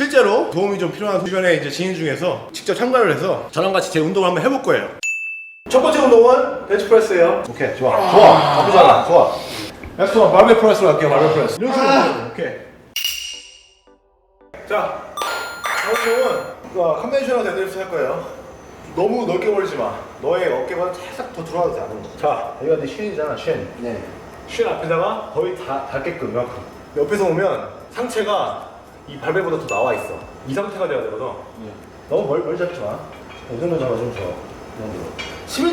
실제로 도움이 좀 필요한 주변에 이제 지인 중에서 직접 참가를 해서 저랑 같이 제 운동을 한번 해볼 거예요. 첫 번째 운동은 벤치프레스예요. 오케이, 좋아, 좋아, 나쁘잖아, 좋아. 엑스 원 바벨 프레스로 할게요, 바벨 프레스. 이렇게 아~ 오케이. 자, 다음 운동은 그 컨벤셔널 데드리프트 할 거예요. 너무 넓게 벌리지 마. 너의 어깨가 살짝 더 들어가도 돼, 안으로. 자, 여기가 내 쉰이잖아, 쉰. 네. 쉰 앞에다가 거의 다 닿게끔 이만큼. 옆에서 보면 상체가 이 발배보다 더 나와 있어. 이 상태가 돼야 되거든. 네. 너무 멀, 멀리 잡지 마. 이 정도 잡아주면 좋아. 이 정도.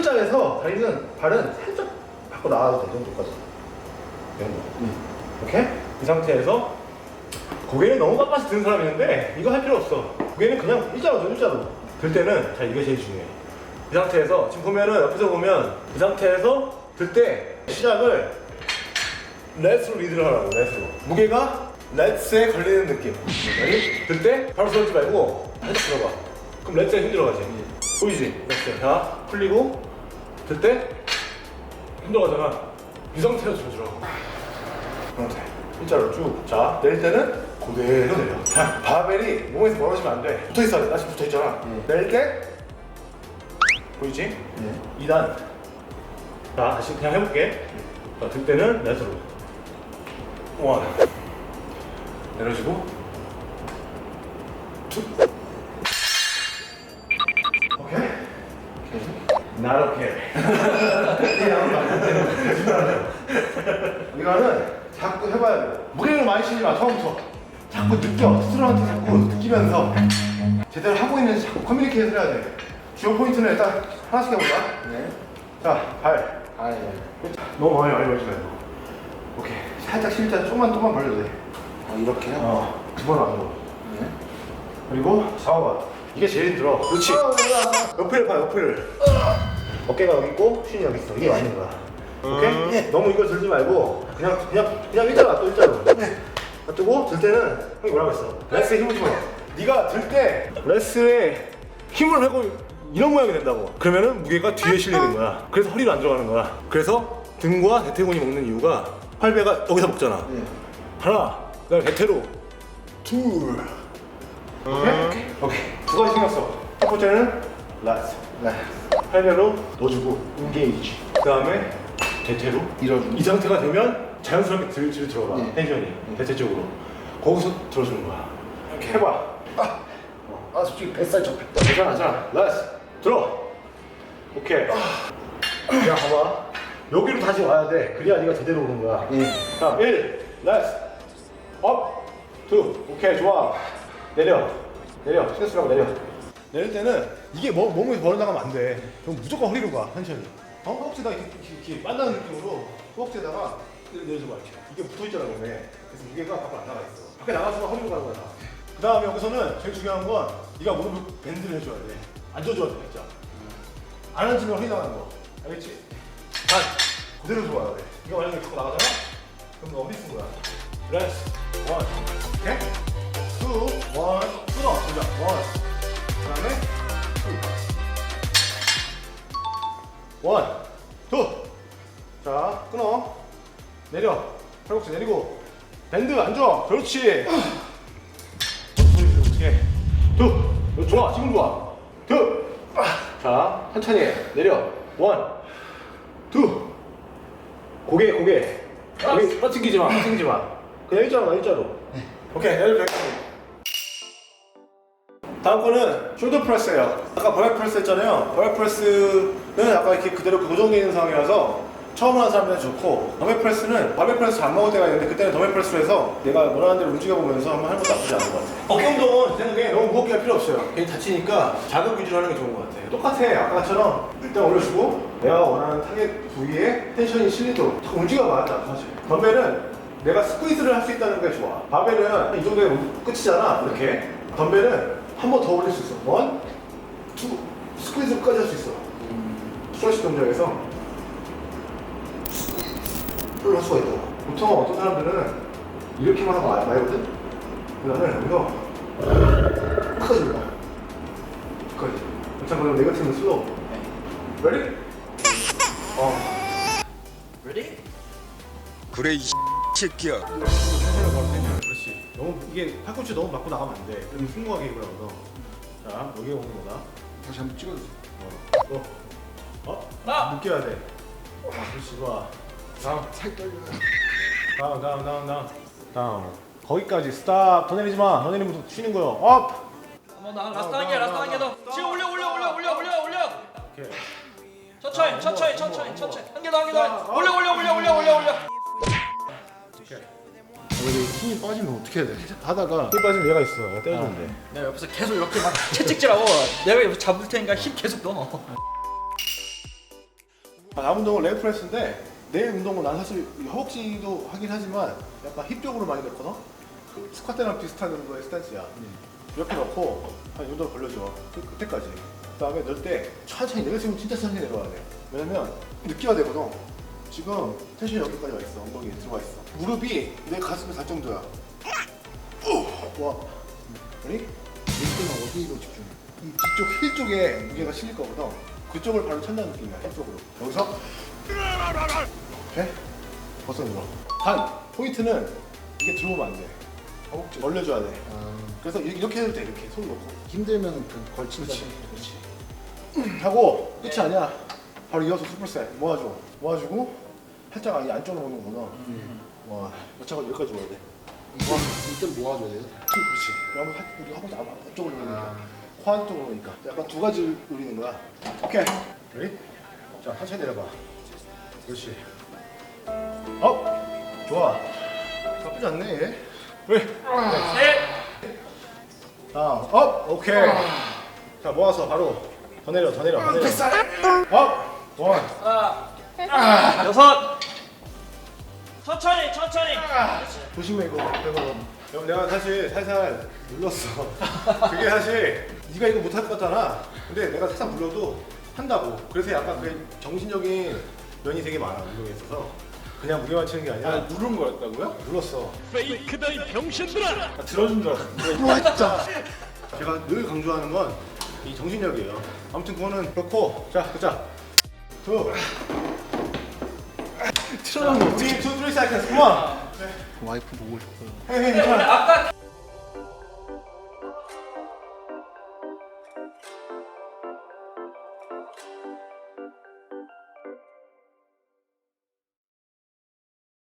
11자에서 다리는 발은 살짝 밖으로 나와도 돼, 이 정도까지. 이 정도. 네. 오케이? 이 상태에서 고개를 너무 빳빳이 드는 사람이 있는데 이거 할 필요 없어. 고개는 그냥 일자로 줘, 일자로. 들 때는 자 이게 제일 중요해. 이 상태에서 지금 보면은 옆에서 보면 이 상태에서 들 때 시작을 렛으로 리드를 하라고 렛으로. 무게가 렛에 걸리는 느낌. 들때 바로 쏘지 말고 살짝 들어가. 그럼 렛에 힘 들어가지. 보이지? 렛에. 자 풀리고 들때힘 들어가잖아. 이 상태로 좀 들어가. 상태. 일자로 쭉. 자, 내릴 때는 그대로 내려. 자, 바벨이 몸에서 멀어지면 안 돼. 붙어 있어야 돼. 나 지금 붙어 있잖아. 네. 내릴 때 보이지? 네. 2단. 자, 다시 그냥 해볼게. 자, 들 때는 렛으로. 원. 내려주고. 투. 오케이? Not okay. 이거는 자꾸 해봐야 돼. 무게를 많이 치지 마, 처음부터. 자꾸 느껴. 스스로한테 자꾸 느끼면서 제대로 하고 있는지 자꾸 커뮤니케이션 해야 돼. 주요 포인트는 일단 하나씩 해보자. 네. 자, 발. 아, 네. 너무 많이 많이 벌지 말고. 오케이. 살짝 실자 조금만 조금만 벌려도 돼. 아, 이렇게요? 어. 두 번은 안 넣어. 네. 그리고 좌우가. 이게 제일 힘들어. 그렇지. 옆을 봐, 옆을. 어깨가 여기 있고, 쉰이 여기 있어. 이게 맞는 거야. 오케이? 네. 너무 이걸 들지 말고, 그냥, 그냥, 그냥 일자로 놔둬, 일자로. 놔두고, 들 때는, 형이 뭐라고 했어? 레스에 힘을 줘. 네가 들 때, 레스에 힘을 하고, 이런 모양이 된다고. 그러면은 무게가 뒤에 실리는 거야. 그래서 허리로 안 들어가는 거야. 그래서 등과 대퇴근이 먹는 이유가, 팔배가 여기서 먹잖아. 네. 하나, 그다음 대퇴로 둘. 오케이? 오케이. 두 가지 써. 첫 번째는 라스. 네. 팔배로 넣어주고 인게이지. 그다음에 대퇴로 밀어주는. 이 상태가 되면 자연스럽게 들, 들 들어가. 네. 텐션이 대퇴 쪽으로. 거기서 들어주는 거야. 이렇게 해봐. 아, 솔직히 뱃살 접혔다. 괜찮아, 자, 라스 들어. 오케이. 자, 봐봐. 여기로 다시 와야 돼. 그래야 네가 제대로 오는 거야. 예. 자, 1, 라스, 업, 2, 오케이, 좋아. 내려, 내려, 신경 쓰라고 내려. 내릴 때는 이게 몸, 몸에서 벌어 나가면 안 돼. 그럼 무조건 허리로 가, 텐션이. 어? 허벅지에다 이렇게, 이렇게, 이렇게 빤다는 느낌으로 허벅지에다가 내려줘봐, 이렇게. 이게 붙어있잖아, 몸에. 그래서 무게가 밖으로 안 나가 있어. 밖에 나가서 허리로 가는 거야. 그 다음에 여기서는 제일 중요한 건 네가 무릎을 밴드를 해줘야 돼. 앉아줘야 돼, 진짜. 안 앉으면 허리 나가는 거. 알겠지? 단, 그대로 좋아야 돼. 이거 만약에 갖고 나가잖아? 그럼 너 어디 쓴 거야? 레스, 원, 오케이? 투, 원, 투 넣어. 보자, 원. 그 다음에 투. 원, 투. 자, 끊어. 내려. 팔꿈치 내리고. 밴드 앉아. 그렇지. 오케이. 투. 좋아. 지금 좋아. 투. 자, 천천히 해. 내려. 원. 투. 고개, 고개. 고개 빠ting기지 마. 빠ting기지 마. 그냥 일자로 가, 일자로. 오케이, 내려 백. 다음 거는 숄더 프레스예요. 아까 버백 프레스 했잖아요. 버백 프레스는 아까 이렇게 그대로 고정되어 있는 상황이라서 처음 하는 사람들은 좋고 더백 프레스는 바벨 프레스 안 먹을 때가 있는데 그때는 더백 프레스로 해서 내가 원하는 대로 움직여보면서 한번 하는 것도 나쁘지 않은 것 같아요. 어깨 운동은 제 생각에 너무 무겁게 할 필요 없어요. 괜히 다치니까 자극 위주로 하는 게 좋은 것 같아요. 똑같아. 아까처럼 일단 올려주고 내가 원하는 타겟 부위에 텐션이 실리도록 자꾸 움직여봐. 사실. 덤벨은 내가 스퀴즈를 할 수 있다는 게 좋아. 바벨은 이 정도에 끝이잖아. 이렇게. 덤벨은 한 번 더 올릴 수 있어. 원, 투, 스퀴즈까지 할 수 있어. 스트레치 동작에서 풀할 수가 있다고. 보통 어떤 사람들은 이렇게만 하고 말- 말거든? 그다음에 여기서 올라. 끝까지. 자, 그럼 네거티브는 슬로우. 레디? 어. Ready? 그래 이 새끼야. 그렇지. 너무 이게 팔꿈치 너무 맞고 나가면 안 돼. 그럼 승모가 개입을 하거든. 자, 여기 오는 거다. 다시 한번 찍어주세요. 어, 어, 어, 하나. 느껴야 돼. 아, 그렇지, 좋아. 다음, 살 떨려요. 다음, 다음, 다음, 다음, 다음. 거기까지 스탑. 더 내리지 마. 더 내리면 쉬는 거요. 업. 한번 라스트 한 개, 라스트 한 개 더. 지금 올려, 올려, 올려, 올려, 올려, 올려. 오케이. 천천히, 천천히, 천천히, 천천히. 한 개 더, 한 개 더. 올려, 올려, 올려, 올려, 올려, 올려. 원래 힘이 빠지면 어떻게 해야 돼? 하다가 힘 빠지면 얘가 있어. 떼주면 돼. 내가 옆에서 계속 이렇게 막 채찍질하고 내가 옆에서 잡을 테니까 힘 계속 넣어. 아, 남 운동은 레그 프레스인데 내 운동은 난 사실 이 허벅지도 하긴 하지만 약간 힙 쪽으로 많이 넣거든. 그 스쿼트랑 비슷한 정도의 스탠스야. 이렇게 넣고 한이 정도 벌려줘. 그, 그때까지. 그다음에 넣을 때 천천히 내려쓰면 진짜 천천히 내려와야 돼. 왜냐면 느껴야 되거든. 지금 텐션이 여기까지 와 있어. 엉덩이 들어가 있어. 무릎이 내 가슴에 닿을 정도야. 우! 와. 아니? 이때는 어디로 집중해? 이 뒤쪽 힐 쪽에 무게가 실릴 거거든. 그쪽을 바로 찬다는 느낌이야. 힐 쪽으로. 여기서 오케이. 벌써 눌러. 단 포인트는 이게 들어오면 안 돼. 허벅지. 벌려줘야 돼. 아, 그래서 이- 이렇게 해도 돼. 이렇게 손 놓고. 힘들면 그 걸친다. 그렇지. 그렇지. 하고 끝이 아니야. 바로 이어서 슈퍼셋 모아줘. 모아주고 살짝 이 안쪽으로 오는 거구나. 와, 여차가 여기까지 와야 돼. 이때 이때 모아줘야 돼요. 그렇지. 그러면 하- 우리 하고 나면 안쪽으로 오니까. 아. 코 안쪽으로 오니까. 약간 두 가지 노리는 거야. 오케이. 레디? 자, 천천히 내려봐. 그렇지. 업. 좋아. 나쁘지 않네. 얘. 왜? 셋. 다음. 업. 오케이. 자, 모아서 바로 더 내려, 더 내려, 더 내려. 업. 원. 하나. 여섯. 천천히, 천천히. 조심해 이거. 이거. 형, 내가 사실 살살 눌렀어. 그게 사실 네가 이거 못할 것 같잖아. 근데 내가 살짝 눌러도 한다고. 그래서 약간 그 정신적인 면이 되게 많아 운동에 있어서 그냥 무게만 치는 게 아니라 누른 거였다고요? 눌렀어. 페이크다 이 병신들아! 아, 들어준 줄 알았는데. 진짜. 제가 늘 강조하는 건 이 정신력이에요. 아무튼 그거는 그렇고 자, 자, 투. 틀어놓으면 어떻게? 투, 쓰리 세컨드. 컴온. 와이프 보고 싶어요. 헤이, 헤이, 괜찮아. 아까